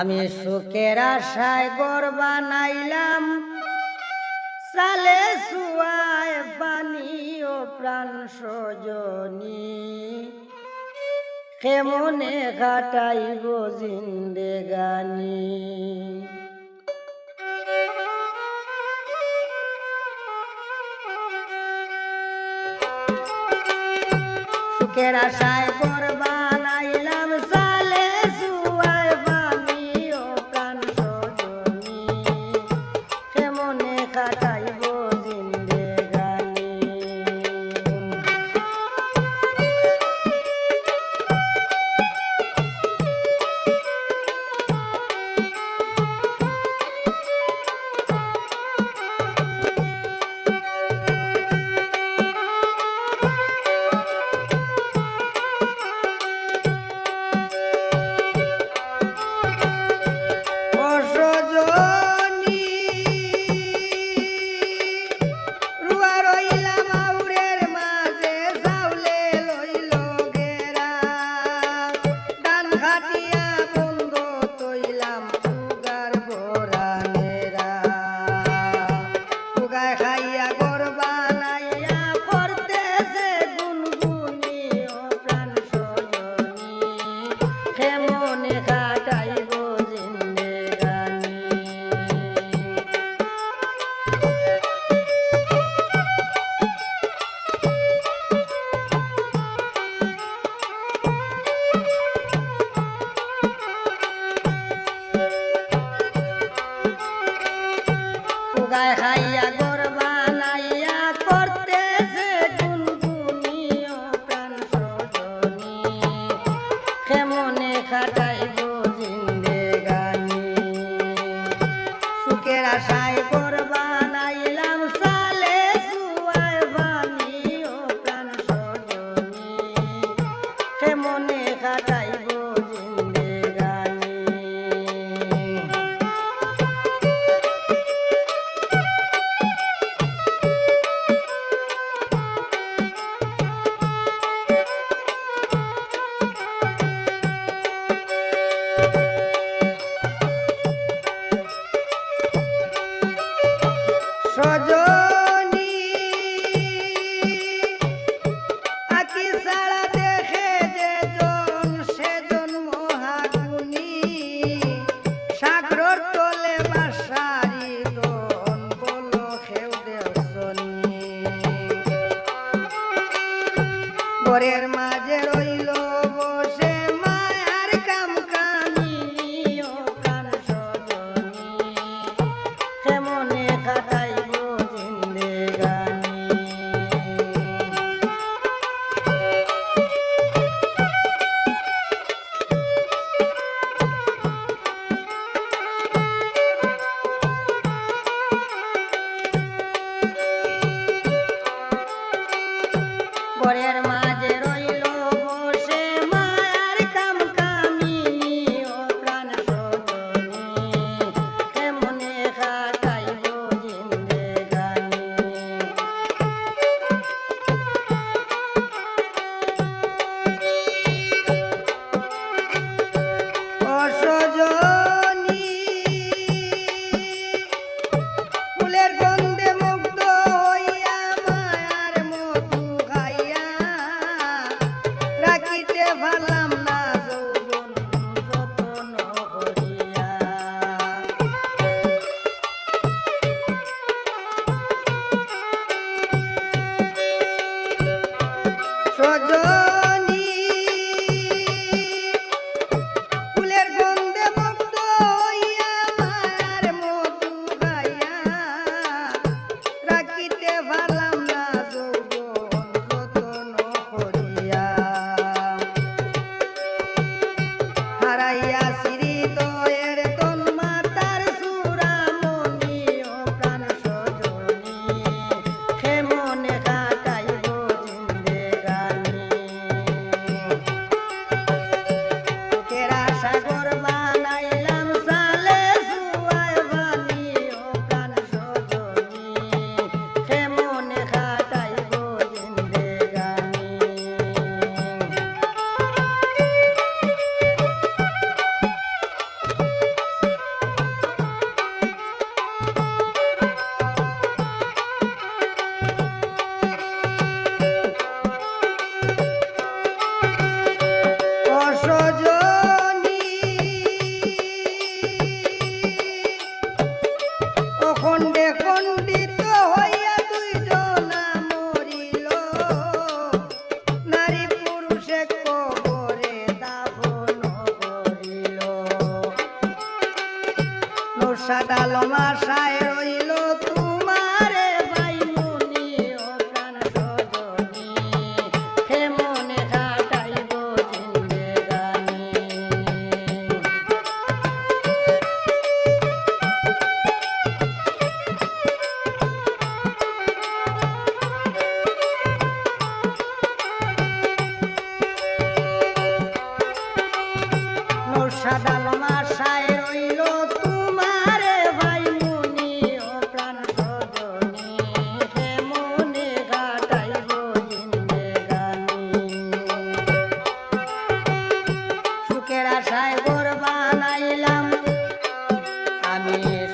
আমি সুখের আশায় গর বানাইলাম। সালে সুয়ায় পানি ও প্রাণ সজনী। কেমনে কাটাইব জিন্দেগানি? সুখের আশায় গর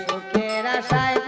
সুখের আশায়